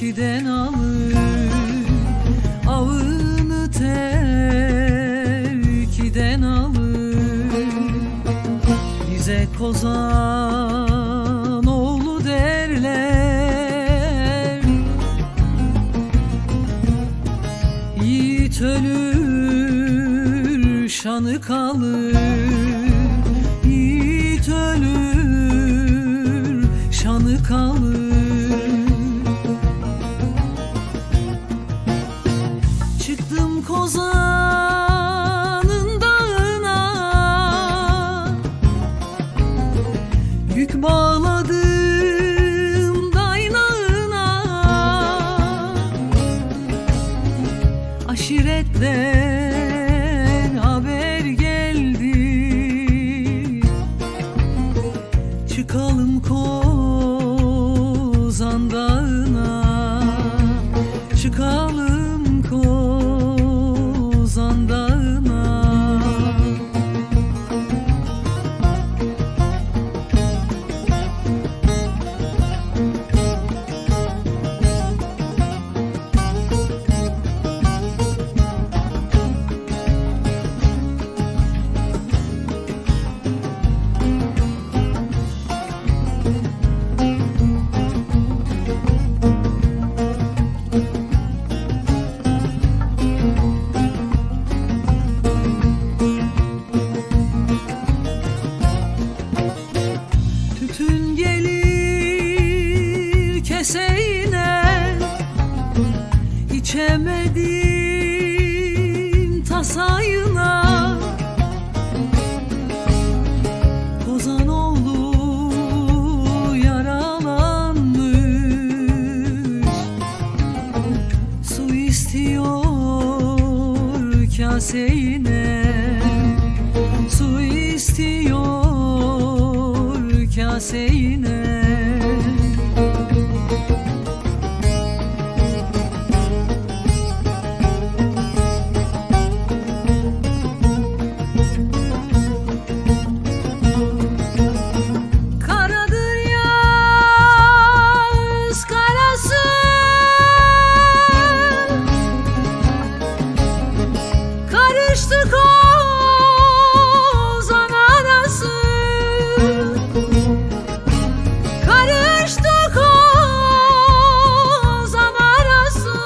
terkiden alır. Avını terkiden alır. Bize kozan oğlu derler. Yiğit ölür şanı kalır kalır Çıktım kozanın dağına. Yük bağladım daynağına. Aşiretten İçemedim tasayına. Kozan oğlu yaralanmış. Su istiyor kaseine Su istiyor kaseine Karıştı kozan arası Karıştı kozan arası